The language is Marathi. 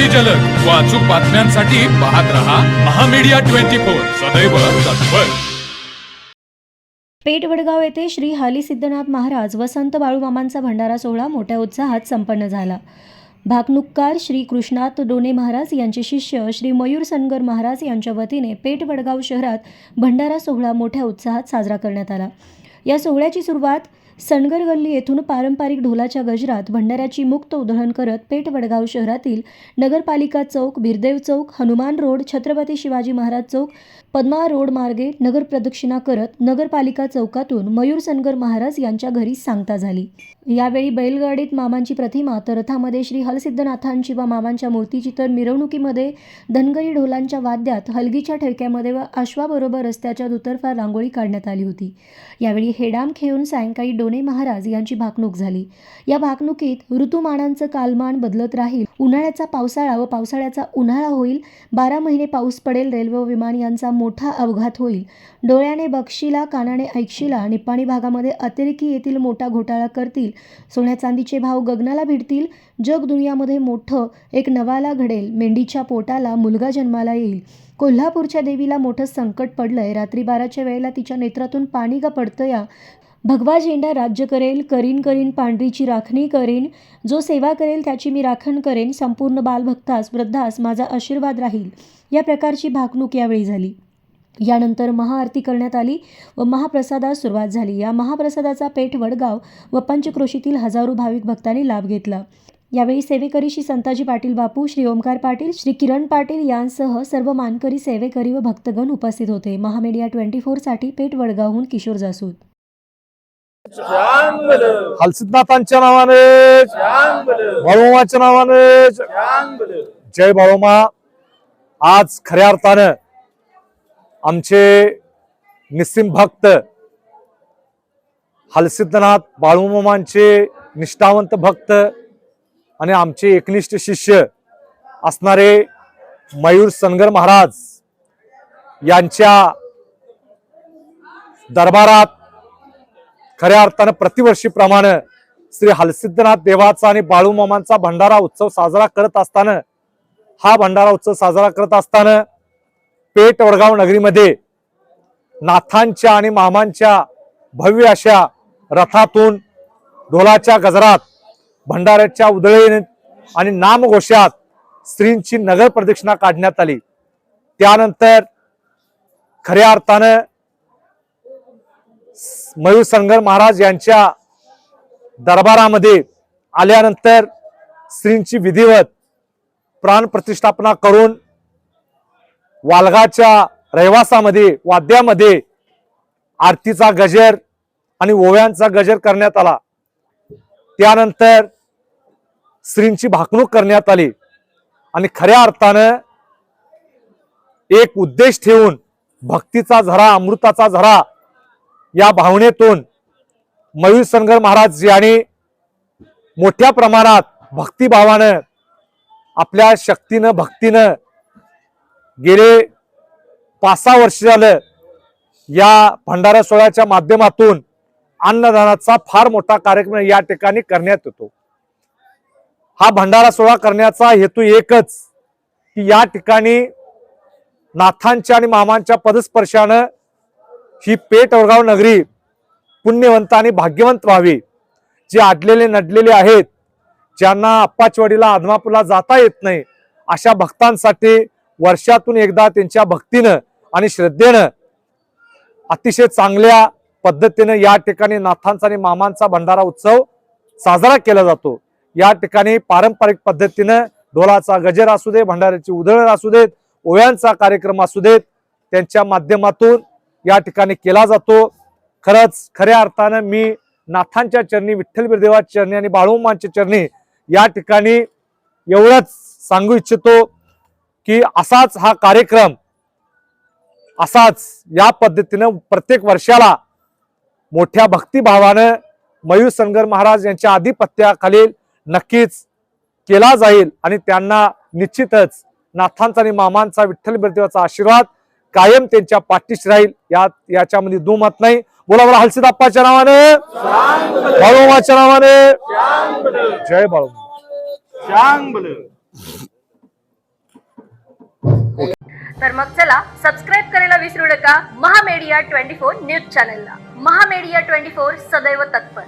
अगदी जलद. व अचूक बातम्यांसाठी पाहत रहा महामीडिया ट्वेंटी फोर. सदैव तत्पर. पेठ वडगाव येथे श्री हाली सिद्धनाथ महाराज वसंत बाळूमामांचा भंडारा सोहळा मोठ्या उत्साहात संपन्न झाला. भाकनुक्कार श्री कृष्णात डोने महाराज यांचे शिष्य श्री मयूर सनगर महाराज यांच्या वतीने पेठ वडगाव शहरात भंडारा सोहळा मोठ्या उत्साहात साजरा करण्यात आला. या सोहळ्याची सुरुवात सणगर गल्ली येथून पारंपरिक ढोलाच्या गजरात भंडाऱ्याची मुक्त उधळण करत पेठ वडगाव शहरातील नगरपालिका चौक बिरदेव चौक हनुमान रोड छत्रपती शिवाजी महाराज चौक पद्मा रोड मार्गे नगर प्रदक्षिणा करत नगरपालिका चौकातून मयूर सनगर महाराज यांच्या घरी सांगता झाली. यावेळी बैलगाडीत मामांची प्रतिमा तर रथामध्ये श्री हलसिद्धनाथांची व मामांच्या मूर्तीची तर मिरवणुकीमध्ये धनगरी ढोलांच्या वाद्यात हलगीच्या ठेक्यामध्ये व अश्वाबरोबर रस्त्याच्या दुतर्फा रांगोळी काढण्यात आली होती. यावेळी हेडाम खेळून सायंकाळी डोने महाराज यांची भाकणूक झाली. या भाकणुकीत ऋतुमानांचं कालमान बदलत राहील. उन्हाळ्याचा पावसाळा व पावसाळ्याचा उन्हाळा होईल. बारा महिने पाऊस पडेल. रेल्वे व विमान यांचा मोठा अपघात होईल. डोळ्याने बक्षीला कानाने ऐकशीला निपाणी भागामध्ये अतिरेकी येथील मोठा घोटाळा करतील. सोन्या चांदीचे भाव गगनाला भिडतील. जग दुनियामध्ये मोठं एक नवाला घडेल. मेंढीच्या पोटाला मुलगा जन्माला येईल. कोल्हापूरच्या देवीला मोठं संकट पडलंय. रात्री बाराच्या वेळेला तिच्या नेत्रातून पाणी का पडतं या भगवा झेंडा राज्य करेल करीन करीन पांढरीची राखणी करेन. जो सेवा करेल त्याची मी राखण करेन. संपूर्ण बालभक्तास वृद्धास माझा आशीर्वाद राहील. या प्रकारची भाकणूक यावेळी झाली. यानंतर महाआरती करण्यात आली व महाप्रसादास सुरुवात झाली. या महाप्रसादाचा पेठ वडगाव व पंचक्रोशीतील हजारो भाविक भक्तांनी लाभ घेतला. यावेळी सेवेकरी श्री संताजी पाटील बापू श्री ओमकार पाटील श्री किरण पाटील यांसह सर्व मानकरी सेवेकरी व भक्तगण उपस्थित होते. महामेडिया ट्वेंटी फोरसाठी पेठ वडगावहून किशोर जासूद. हलसिद्धनाथांच्या नावाने. बाळूमाच्या नावाने. जय बाळूमा. आज खऱ्या अर्थानं आमचे निस्सिम भक्त हलसिद्धनाथ बाळूमामांचे निष्ठावंत भक्त आणि आमचे एकनिष्ठ शिष्य असणारे मयूर सनगर महाराज यांच्या दरबारात खऱ्या अर्थानं प्रतिवर्षीप्रमाणे श्री हलसिद्धनाथ देवाचा आणि बाळूमामांचा भंडारा उत्सव साजरा करत असताना हा भंडारा उत्सव साजरा करत असताना पेठ वडगाव नगरीमध्ये नाथांच्या आणि मामांच्या भव्य अशा रथातून ढोलाच्या गजरात भंडाऱ्याच्या उदळीने आणि नामघोषात स्त्रींची नगर प्रदक्षिणा काढण्यात आली. त्यानंतर खऱ्या अर्थानं मयूर संगर महाराज यांच्या दरबारामध्ये आल्यानंतर श्रींची विधिवत प्राण प्रतिष्ठापना करून वालगाच्या रहिवासामध्ये वाद्यामध्ये आरतीचा गजर आणि ओव्यांचा गजर करण्यात आला. त्यानंतर श्रींची भाकणूक करण्यात आली आणि खऱ्या अर्थानं एक उद्देश ठेवून भक्तीचा झरा अमृताचा झरा या भावनेतून मयूर सनगर महाराज यांनी मोठ्या प्रमाणात भक्तिभावानं आपल्या शक्तीनं भक्तीनं गेले पाच सहा वर्ष झालं या भंडारा सोहळ्याच्या माध्यमातून अन्नदानाचा फार मोठा कार्यक्रम या ठिकाणी करण्यात येतो. हा भंडारा सोहळा करण्याचा हेतू एकच की या ठिकाणी नाथांच्या आणि मामांच्या पदस्पर्शानं ही पेठ वडगाव नगरी पुण्यवंत आणि भाग्यवंत व्हावी. जे आडलेले नडलेले आहेत ज्यांना अप्पाचवाडीला आदमापूरला जाता येत नाही अशा भक्तांसाठी वर्षातून एकदा त्यांच्या भक्तीनं आणि श्रद्धेनं अतिशय चांगल्या पद्धतीनं या ठिकाणी नाथांचा आणि मामांचा भंडारा उत्सव साजरा केला जातो. या ठिकाणी पारंपरिक पद्धतीनं ढोलाचा गजर असू दे भंडाऱ्याची उधळण असू देत ओव्यांचा कार्यक्रम असू देत त्यांच्या माध्यमातून या ठिकाणी केला जातो. खरंच खऱ्या अर्थानं मी नाथांच्या चरणी विठ्ठल बिरदेवाच्या चरणी आणि बाळूमांच्या चरणी या ठिकाणी एवढंच सांगू इच्छितो की असाच हा कार्यक्रम असाच या पद्धतीनं प्रत्येक वर्षाला मोठ्या भक्तिभावानं मयूर सनगर महाराज यांच्या आधिपत्याखालील नक्कीच केला जाईल आणि त्यांना निश्चितच नाथांचा आणि मामांचा विठ्ठल बिरदेवाचा आशीर्वाद कायम त्यांच्या पाठीशी राहील. यात याच्यामध्ये दुमत नाही. बोला बोला हलसीद अप्पाच्या नावाने. बाळूमाच्या नावाने. जय बाळू तर मग चला सबस्क्राईब करायला विसरू नका. महामेडिया ट्वेंटी फोर न्यूज चॅनलला. महामेडिया ट्वेंटी फोर सदैव तत्पर.